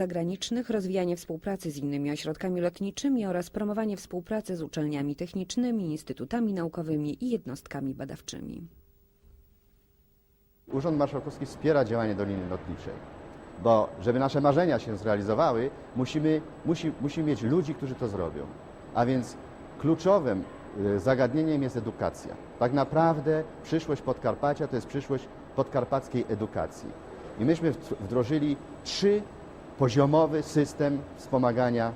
zagranicznych, rozwijanie współpracy z innymi ośrodkami lotniczymi oraz promowanie współpracy z uczelniami technicznymi, instytutami naukowymi i jednostkami badawczymi. Urząd Marszałkowski wspiera działanie Doliny Lotniczej, bo żeby nasze marzenia się zrealizowały, musimy, musi, musimy mieć ludzi, którzy to zrobią. A więc kluczowym y, zagadnieniem jest edukacja. Tak naprawdę przyszłość Podkarpacia to jest przyszłość podkarpackiej edukacji. I myśmy wdr- wdrożyli trzypoziomowy system wspomagania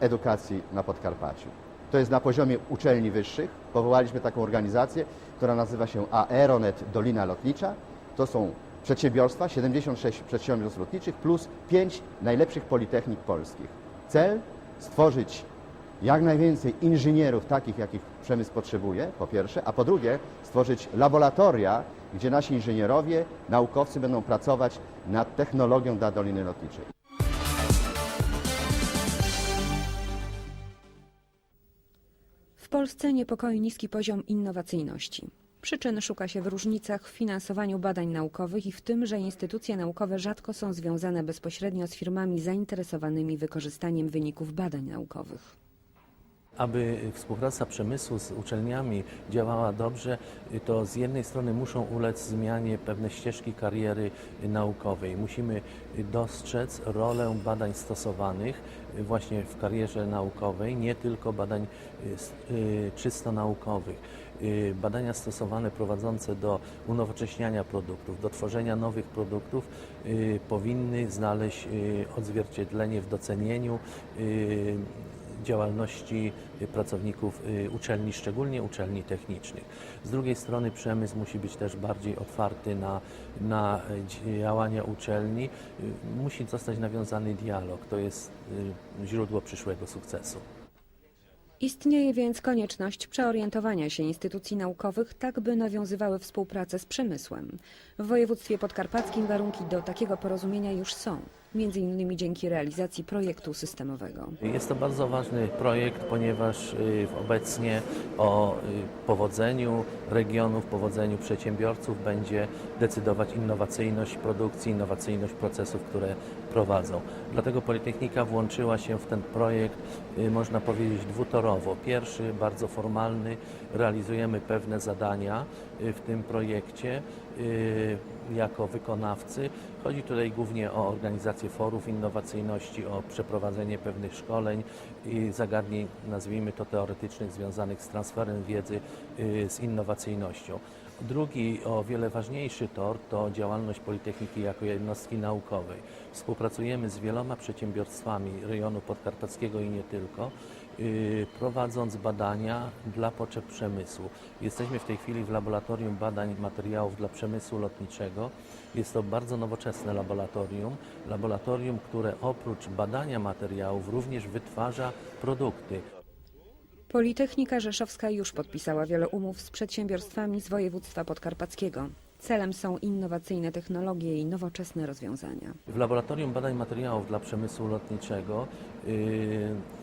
edukacji na Podkarpaciu. To jest na poziomie uczelni wyższych. Powołaliśmy taką organizację, która nazywa się Aeronet Dolina Lotnicza. To są przedsiębiorstwa, 76 przedsiębiorstw lotniczych plus 5 najlepszych politechnik polskich. Cel stworzyć jak najwięcej inżynierów takich, jakich przemysł potrzebuje, po pierwsze, a po drugie stworzyć laboratoria, gdzie nasi inżynierowie, naukowcy będą pracować nad technologią dla Doliny Lotniczej. W Polsce niepokoi niski poziom innowacyjności. Przyczyn szuka się w różnicach w finansowaniu badań naukowych i w tym, że instytucje naukowe rzadko są związane bezpośrednio z firmami zainteresowanymi wykorzystaniem wyników badań naukowych. Aby współpraca przemysłu z uczelniami działała dobrze, to z jednej strony muszą ulec zmianie pewne ścieżki kariery naukowej. Musimy dostrzec rolę badań stosowanych właśnie w karierze naukowej, nie tylko badań y, czysto naukowych. Y, Badania stosowane prowadzące do unowocześniania produktów, do tworzenia nowych produktów y, powinny znaleźć odzwierciedlenie w docenieniu działalności y, pracowników y, uczelni, szczególnie uczelni technicznych. Z drugiej strony przemysł musi być też bardziej otwarty na, na działania uczelni. Y, Musi zostać nawiązany dialog. To jest źródło przyszłego sukcesu. Istnieje więc konieczność przeorientowania się instytucji naukowych tak, by nawiązywały współpracę z przemysłem. W województwie podkarpackim warunki do takiego porozumienia już są, między innymi dzięki realizacji projektu systemowego. Jest to bardzo ważny projekt, ponieważ y, obecnie o y, powodzeniu regionów, powodzeniu przedsiębiorców będzie decydować innowacyjność produkcji, innowacyjność procesów, które prowadzą. Dlatego Politechnika włączyła się w ten projekt, y, można powiedzieć, dwutorowo. Pierwszy, bardzo formalny, realizujemy pewne zadania y, w tym projekcie y, jako wykonawcy. Chodzi tutaj głównie o organizację forów innowacyjności, o przeprowadzenie pewnych szkoleń i zagadnień, nazwijmy to teoretycznych, związanych z transferem wiedzy, z innowacyjnością. Drugi, o wiele ważniejszy tor to działalność Politechniki jako jednostki naukowej. Współpracujemy z wieloma przedsiębiorstwami rejonu podkarpackiego i nie tylko, y, prowadząc badania dla potrzeb przemysłu. Jesteśmy w tej chwili w laboratorium badań materiałów dla przemysłu lotniczego. Jest to bardzo nowoczesne laboratorium, laboratorium, które oprócz badania materiałów również wytwarza produkty. Politechnika Rzeszowska już podpisała wiele umów z przedsiębiorstwami z województwa podkarpackiego. Celem są innowacyjne technologie i nowoczesne rozwiązania. W Laboratorium Badań Materiałów dla Przemysłu Lotniczego y, b-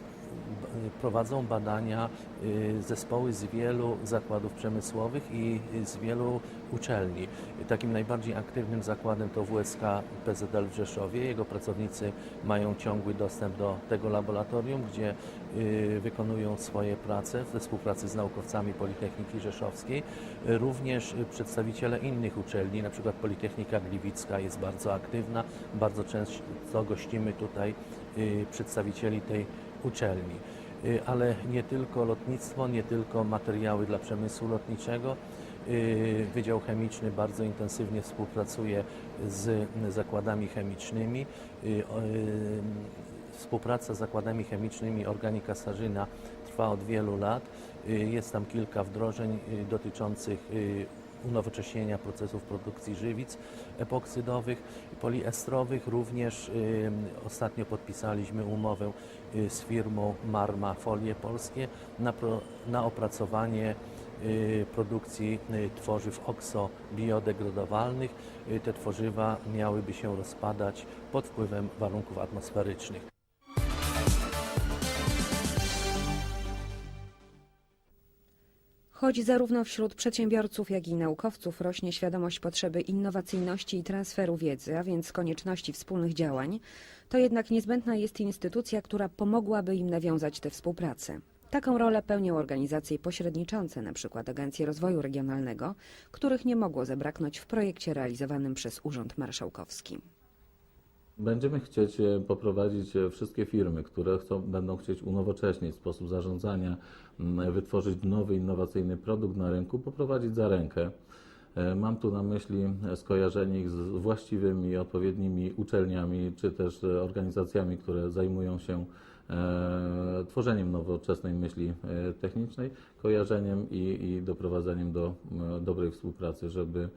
prowadzą badania y, zespoły z wielu zakładów przemysłowych i z wielu uczelni. Takim najbardziej aktywnym zakładem to WSK PZL w Rzeszowie. Jego pracownicy mają ciągły dostęp do tego laboratorium, gdzie y, wykonują swoje prace we współpracy z naukowcami Politechniki Rzeszowskiej. Y, Również y, przedstawiciele innych uczelni, na przykład Politechnika Gliwicka jest bardzo aktywna. Bardzo często gościmy tutaj y, przedstawicieli tej uczelni. Y, Ale nie tylko lotnictwo, nie tylko materiały dla przemysłu lotniczego. Y, Wydział Chemiczny bardzo intensywnie współpracuje z zakładami chemicznymi. Y, Współpraca z zakładami chemicznymi Organika Sarzyna trwa od wielu lat. Jest tam kilka wdrożeń dotyczących unowocześnienia procesów produkcji żywic epoksydowych, poliestrowych. Również y, ostatnio podpisaliśmy umowę y, z firmą Marma Folie Polskie na, pro, na opracowanie y, produkcji tworzyw oksobiodegradowalnych. Te tworzywa miałyby się rozpadać pod wpływem warunków atmosferycznych. Choć zarówno wśród przedsiębiorców, jak i naukowców rośnie świadomość potrzeby innowacyjności i transferu wiedzy, a więc konieczności wspólnych działań, to jednak niezbędna jest instytucja, która pomogłaby im nawiązać tę współpracę. Taką rolę pełnią organizacje pośredniczące, np. Agencje Rozwoju Regionalnego, których nie mogło zabraknąć w projekcie realizowanym przez Urząd Marszałkowski. Będziemy chcieć e, poprowadzić e, wszystkie firmy, które chcą, będą chcieć unowocześnić sposób zarządzania, wytworzyć nowy, innowacyjny produkt na rynku, poprowadzić za rękę. E, Mam tu na myśli skojarzenie ich z właściwymi, odpowiednimi uczelniami, czy też organizacjami, które zajmują się e, tworzeniem nowoczesnej myśli technicznej, kojarzeniem i, i doprowadzeniem do dobrej współpracy, żeby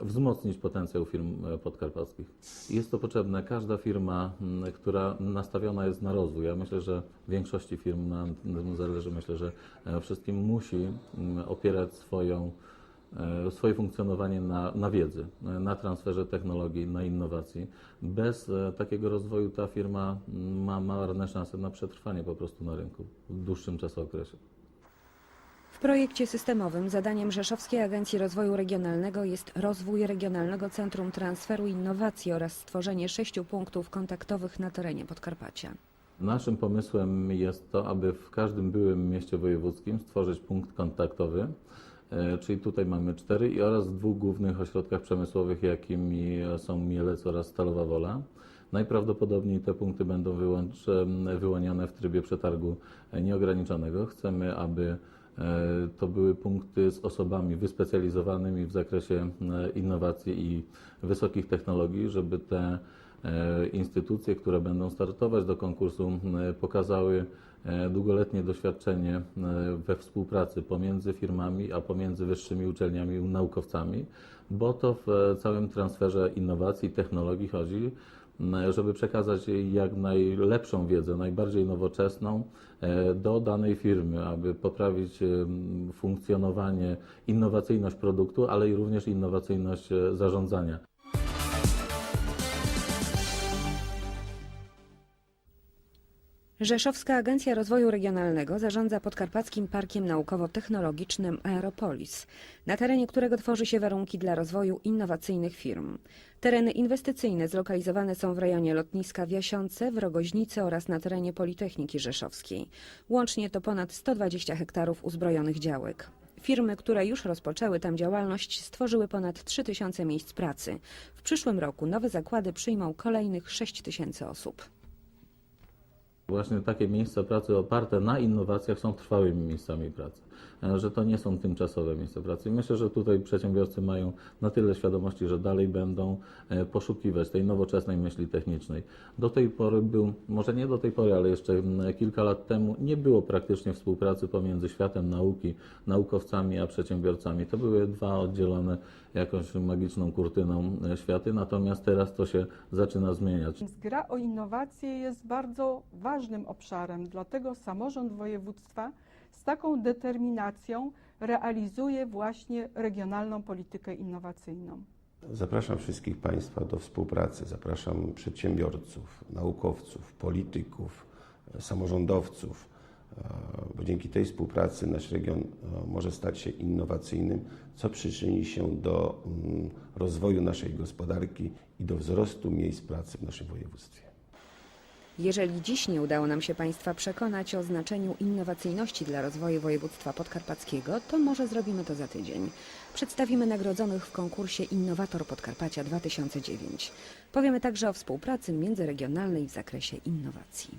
wzmocnić potencjał firm e, podkarpackich. Jest to potrzebne. Każda firma, mm, która nastawiona jest na rozwój, ja myślę, że większości firm na tym zależy, myślę, że e, wszystkim musi mm, opierać swoją, e, swoje funkcjonowanie na, na wiedzy, na transferze technologii, na innowacji. Bez takiego rozwoju ta firma mm, ma marne szanse na przetrwanie po prostu na rynku w dłuższym czasookresie. W projekcie systemowym zadaniem Rzeszowskiej Agencji Rozwoju Regionalnego jest rozwój Regionalnego Centrum Transferu Innowacji oraz stworzenie sześciu punktów kontaktowych na terenie Podkarpacia. Naszym pomysłem jest to, aby w każdym byłym mieście wojewódzkim stworzyć punkt kontaktowy, e, czyli tutaj mamy cztery i oraz w dwóch głównych ośrodkach przemysłowych, jakimi są Mielec oraz Stalowa Wola. Najprawdopodobniej te punkty będą wyłącz, wyłonione w trybie przetargu nieograniczonego. Chcemy, aby to były punkty z osobami wyspecjalizowanymi w zakresie e, innowacji i wysokich technologii, żeby te e, instytucje, które będą startować do konkursu, pokazały e, długoletnie doświadczenie e, we współpracy pomiędzy firmami, a pomiędzy wyższymi uczelniami i naukowcami, bo to w e, całym transferze innowacji technologii chodzi, żeby przekazać jak najlepszą wiedzę, najbardziej nowoczesną e, do danej firmy, aby poprawić em, funkcjonowanie, innowacyjność produktu, ale i również innowacyjność e, zarządzania. Rzeszowska Agencja Rozwoju Regionalnego zarządza Podkarpackim Parkiem Naukowo-Technologicznym Aeropolis, na terenie którego tworzy się warunki dla rozwoju innowacyjnych firm. Tereny inwestycyjne zlokalizowane są w rejonie lotniska w Jasiące, w Rogoźnicy oraz na terenie Politechniki Rzeszowskiej. Łącznie to ponad 120 hektarów uzbrojonych działek. Firmy, które już rozpoczęły tam działalność, stworzyły ponad 3000 miejsc pracy. W przyszłym roku nowe zakłady przyjmą kolejnych 6000 osób. Właśnie takie miejsca pracy oparte na innowacjach są trwałymi miejscami pracy, że to nie są tymczasowe miejsca pracy. Myślę, że tutaj przedsiębiorcy mają na tyle świadomości, że dalej będą e, poszukiwać tej nowoczesnej myśli technicznej. Do tej pory był, może nie do tej pory, ale jeszcze kilka lat temu nie było praktycznie współpracy pomiędzy światem nauki, naukowcami a przedsiębiorcami. To były dwa oddzielone jakąś magiczną kurtyną e, światy, natomiast teraz to się zaczyna zmieniać. Gra o innowacje jest bardzo ważnym obszarem, dlatego samorząd województwa z taką determinacją realizuje właśnie regionalną politykę innowacyjną. Zapraszam wszystkich Państwa do współpracy. Zapraszam przedsiębiorców, naukowców, polityków, e, samorządowców, e, bo dzięki tej współpracy nasz region e, może stać się innowacyjnym, co przyczyni się do mm, rozwoju naszej gospodarki i do wzrostu miejsc pracy w naszym województwie. Jeżeli dziś nie udało nam się Państwa przekonać o znaczeniu innowacyjności dla rozwoju województwa podkarpackiego, to może zrobimy to za tydzień. Przedstawimy nagrodzonych w konkursie Innowator Podkarpacia 2009. Powiemy także o współpracy międzyregionalnej w zakresie innowacji.